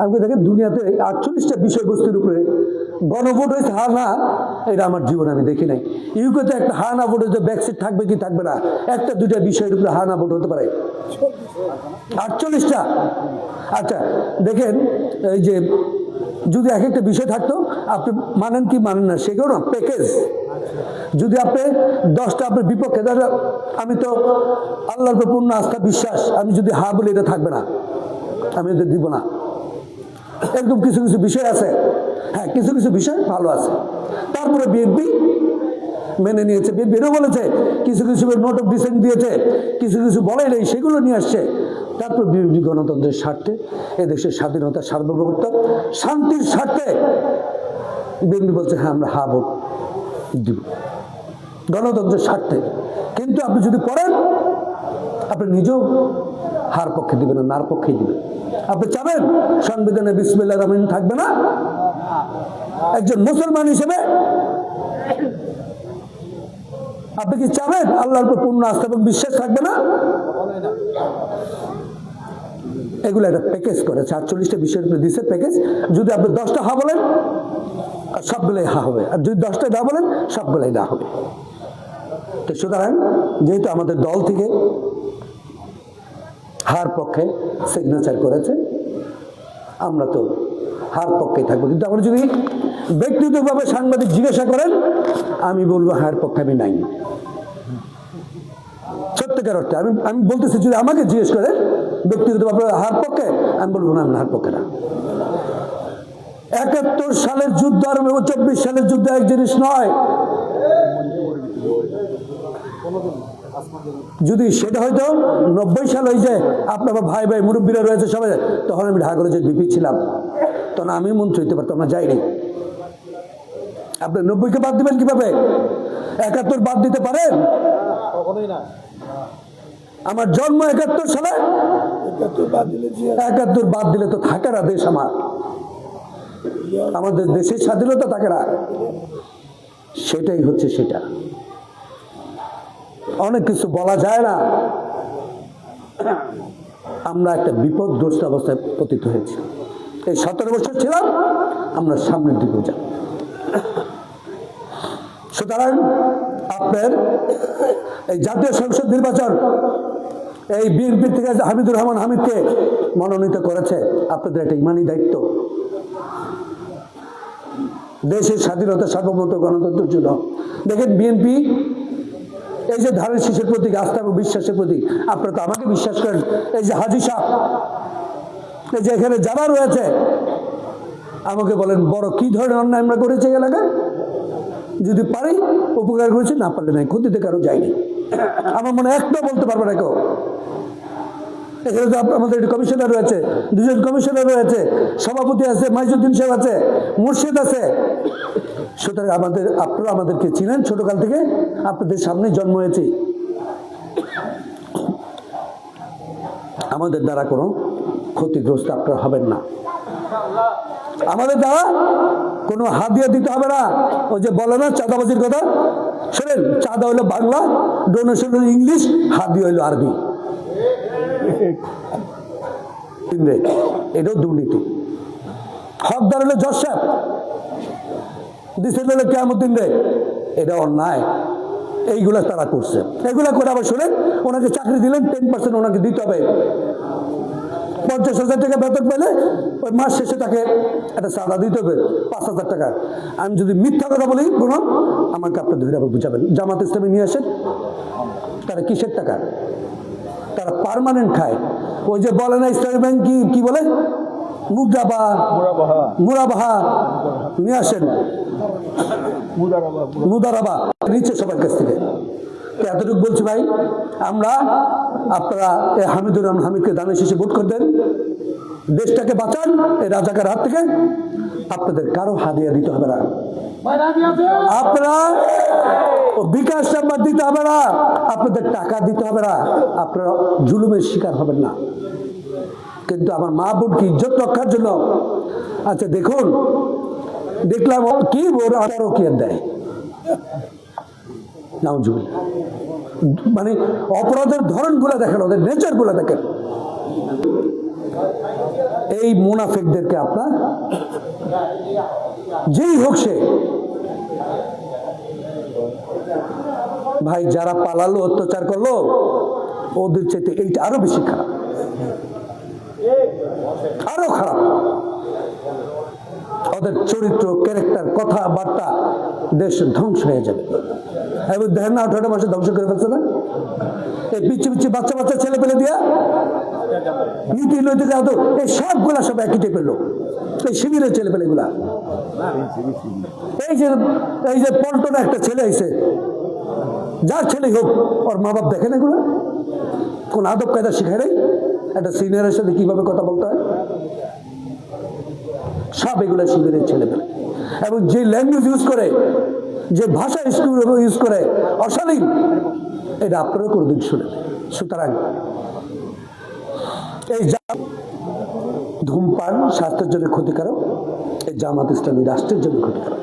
আমি দেখেন দুনিয়াতে আটচল্লিশটা বিষয়বস্তুর উপরে গণভোট হয়েছে হা না, এটা আমার জীবনে আমি দেখি নাই। ইউকেতে একটা হা না ভোট হয়েছে ব্যাকসিট থাকবে কি থাকবে না, একটা দুইটা বিষয়ের উপরে হা না ভোট হতে পারে। আটচল্লিশটা? আচ্ছা দেখেন, এই যে যদি এক একটা বিষয় থাকতো, আপনি মানেন কি মানেন না সেগুলো না প্যাকেজ যদি আপনি দশটা আপনার বিপক্ষে, ধরো আমি তো আল্লাহর পূর্ণ আস্থা, বিশ্বাস, আমি যদি হা বলি, এটা থাকবে না। আমি এদের দিব না। এরকম কিছু কিছু বিষয় আছে। হ্যাঁ কিছু কিছু বিষয় ভালো আছে। তারপরে বিএনপি মেনে নিয়েছে। বিএনপি এটাও বলেছে, কিছু কিছু নোট অফ ডিসেন্ট দিয়েছে, কিছু কিছু বলে নেই, সেগুলো নিয়ে আসছে। তারপর বিএনপি গণতন্ত্রের স্বার্থে, এদেশের স্বাধীনতা, সার্বভৌমত্ব, শান্তির স্বার্থে বিএনপি বলছে হ্যাঁ আমরা হা ভোট দিব। গণতন্ত্রের স্বার্থে। কিন্তু আপনি যদি পড়েন আপনি নিজেও হার পক্ষে দিবেন না, নার পক্ষেই দিবেন। আপনি চাবেন? সংবিধানে বিসমিল্লা রহমান থাকবে না? একজন মুসলমান হিসেবে আপনি কি চাবেন? আল্লাহর উপর পূর্ণ আস্থা এবং বিশ্বাস থাকবে না? এগুলো একটা প্যাকেজ করে, সাতচল্লিশটা বিষয়ের উপরে দিচ্ছে প্যাকেজ যদি আপনি দশটা হা বলেন, আর সবগুলোই হা হবে। আর যদি দশটা না বলেন, সবগুলোই না হবে। তো সুতরাং, যেহেতু আমাদের দল থেকে হার পক্ষে সিগনেচার করেছে। আমরা তো হার পক্ষে থাকব। কিন্তু আমরা যদি ব্যক্তিগতভাবে সাংবাদিক জিজ্ঞাসা করেন, আমি বলব হার পক্ষে আমি নাই। সত্যিকার অর্থে আমি আমি বলতেছি যদি আমাকে জিজ্ঞেস করে ব্যক্তিগতভাবে হার পক্ষে, আমি বলব না, আমি হার পক্ষে না। একাত্তর সালের যুদ্ধ আর চব্বিশ সালের যুদ্ধ এক জিনিস নয়। যদি সেটা হয়তো নব্বই সাল হয়েছে যায় আপনার ভাই ভাই মুরব্বীরা রয়েছে সবাই তখন আমি ঢাকা কলেজের বিপি ছিলাম। তখন আমি মন্ত্রী হইতে পারতাম না যাইনি। আপনি নব্বইকে বাদ দিবেন কীভাবে? একাত্তর বাদ দিতে পারেন? আমার জন্ম একাত্তর সালে? একাত্তর বাদ দিলে তো থাকে না দেশ আমার। আমাদের দেশের স্বাধীনতা থাকে না। সেটাই হচ্ছে সেটা। অনেক কিছু বলা যায় না। আমরা একটা বিপদগ্রস্ত অবস্থায় পতিত হয়েছি। এই সতেরো বছর ছিলাম আমরা সামনের দিকে যাব। সুতরাং আপনার এই জাতীয় সংসদ নির্বাচন, এই বিএনপি থেকে হামিদুর রহমান হামিদকে মনোনীত করেছে, আপনাদের একটা ইমানি দায়িত্ব। দেশের স্বাধীনতা সার্বভৌমত্ব গণতন্ত্রের জন্য। দেখেন বিএনপি এই যে ধানের শীষের প্রতীক, আস্থা এবং বিশ্বাসের প্রতীক, আপনারা তো আমাকে বিশ্বাস করেন। এই যে হাজি সাহ, এই যে এখানে যারা রয়েছে, আমাকে বলেন, বড় কি ধরনের অন্যায় আমরা করেছি এলাকায়? যদি পারি, উপকার করেছি, না পারলে নাই, ক্ষতিতে কারও যায়নি। আমার মনে একটা বলতে পারবে না কেউ। এখানে তো আমাদের কমিশনার রয়েছে, দুজন কমিশনার রয়েছে, সভাপতি আছে, মাইজুদ্দিন সাহেব আছে, মুর্শিদ আছে। সুতরাং আমাদের, আপনারা আমাদেরকে চিনেন ছোটকাল থেকে, আপনাদের সামনে জন্ম হয়েছি। আমাদের দ্বারা কোনো ক্ষতিগ্রস্ত আপনারা হবেন না। আমাদের দ্বারা কোনো হাদিয়া দিতে হবে না। ওই যে বলে না, চাঁদাবাজির কথা? শোনেন, চাঁদা হইল বাংলা, ডোনেশন হইল ইংলিশ, হাদিয়া হইল আরবি। এটাও দুর্নীতি। হকদার হলো সাহেব দিছে হলো কেমন দিন রে। এটা অন্যায়। এইগুলা তারা করছে। এগুলা করে আবার শুনেন ওনাকে চাকরি দিলেন টেন পার্সেন্ট ওনাকে দিতে হবে। পঞ্চাশ হাজার টাকা বেতন পেলে ওই মাস শেষে তাকে একটা চাঁদা দিতে হবে পাঁচ হাজার টাকা। আমি যদি মিথ্যা কথা বলি কোনো আমাকে আপনার ধরে আবার বুঝাবেন। জামাত ইসলামে নিয়ে আসেন তারা কিসের টাকা? তারা পার্মানেন্ট খায়। ওই যে বলে না ইসলামী ব্যাংক কি কি বলে? মুদ্রাবা মুরাবাহা। নিয়ে আসেন। মুদারাবা সবার কাছ থেকে। এতটুকু বলছি ভাই, আমরা আপনারা হামিদুর রহমান হামিদকে দানের শেষে ভোট করে দেন। দেশটাকে বাঁচান, এই রাজাকার হাত থেকে আপনাদের কারও হাদিয়া দিতে হবে না। আপনারা বিকাশ নাম্বার দিতে হবে না, আপনাদের টাকা দিতে হবে না, আপনারা জুলুমের শিকার হবেন না। কিন্তু আমার মা বোনকে ইজ্জত রক্ষার জন্য আচ্ছা দেখুন দেখলাম কি ওর আঠারো কি দেয়। মানে অপরাধের ধরন ধরনগুলো দেখেন, ওদের নেচার নেচারগুলো দেখেন। এই মুনাফেকদেরকে আপনার যেই হোক সে। ভাই, যারা পালালো, অত্যাচার করল, ওদের চেয়ে এইটা আরও বেশি খারাপ। আরও খারাপ। ওদের চরিত্র, ক্যারেক্টার, কথাবার্তা দেশ ধ্বংস হয়ে যাবে। এবার দেখেন না, আঠারোটা মাসে ধ্বংস করে ফেলছে না? এই পিচ্ছি পিচ্ছি বাচ্চা বাচ্চা ছেলে পেলে দিয়া নীতি নৈতিক আদর এই সবগুলা সব একই টাইপের লোক। এই শিবিরের ছেলে পেলে গুলা এই যে এই যে পল্টনে একটা ছেলে আইছে যার ছেলে হোক, ওর মা বাপ দেখেন এগুলো? কোন আদব কায়দা শিখায় নাই? একটা সিনিয়রের সাথে কীভাবে কথা বলতে হয়? সব এগুলো শিবিরের ছেলে পেলে এবং যে ল্যাঙ্গুয়েজ ইউজ করে, যে ভাষা ইউজ করে, অশালীন, এটা আপনারা কোনোদিন শুনে সুতরাং এই ধূমপান স্বাস্থ্যের জন্য ক্ষতিকারক, এই জামাত ইসলামী রাষ্ট্রের জন্য ক্ষতিকারক।